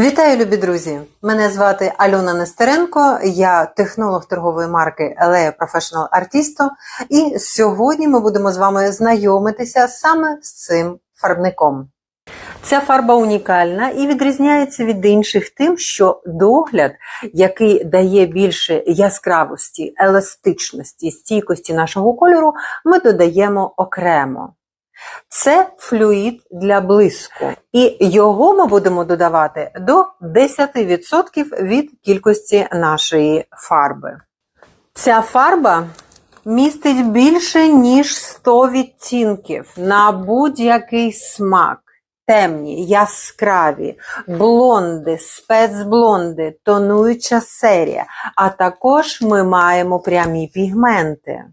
Вітаю, любі друзі! Мене звати Альона Нестеренко, я технолог торгової марки Elea Professional Artisto, і сьогодні ми будемо з вами знайомитися саме з цим фарбником. Ця фарба унікальна і відрізняється від інших тим, що догляд, який дає більше яскравості, еластичності, стійкості нашого кольору, ми додаємо окремо. Це флюїд для блиску, і його ми будемо додавати до 10% від кількості нашої фарби. Ця фарба містить більше ніж 100 відтінків на будь-який смак. Темні, яскраві, блонди, спецблонди, тонуюча серія, а також ми маємо прямі пігменти.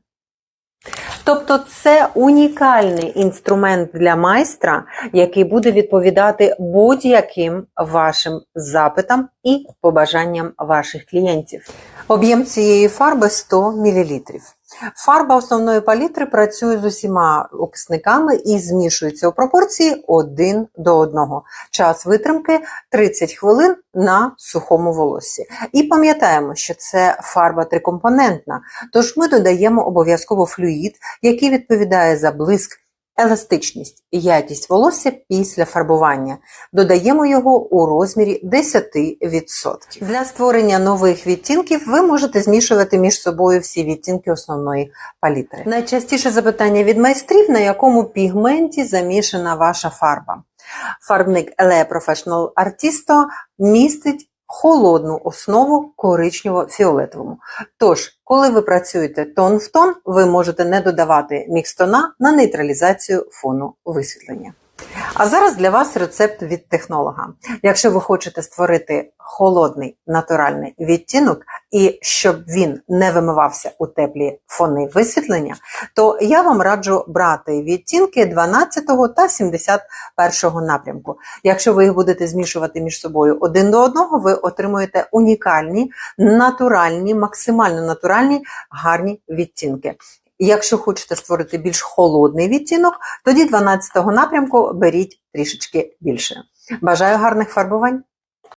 Тобто це унікальний інструмент для майстра, який буде відповідати будь-яким вашим запитам і побажанням ваших клієнтів. Об'єм цієї фарби 100 мл. Фарба основної палітри працює з усіма окисниками і змішується у пропорції 1 до 1. Час витримки 30 хвилин на сухому волоссі. І пам'ятаємо, що це фарба трикомпонентна, тож ми додаємо обов'язково флюїд, який відповідає за блиск, еластичність якість волосся після фарбування. Додаємо його у розмірі 10%. Для створення нових відтінків ви можете змішувати між собою всі відтінки основної палітри. Найчастіше запитання від майстрів, на якому пігменті замішана ваша фарба. Фарбник Elea Professional Artisto містить холодну основу коричнево-фіолетовому. Тож, коли ви працюєте тон в тон, ви можете не додавати мікстона на нейтралізацію фону висвітлення. А зараз для вас рецепт від технолога. Якщо ви хочете створити холодний натуральний відтінок, і щоб він не вимивався у теплі фони висвітлення, то я вам раджу брати відтінки 12 та 71 напрямку. Якщо ви їх будете змішувати між собою один до одного, ви отримуєте унікальні, натуральні, максимально натуральні гарні відтінки. Якщо хочете створити більш холодний відтінок, тоді 12-го напрямку беріть трішечки більше. Бажаю гарних фарбувань!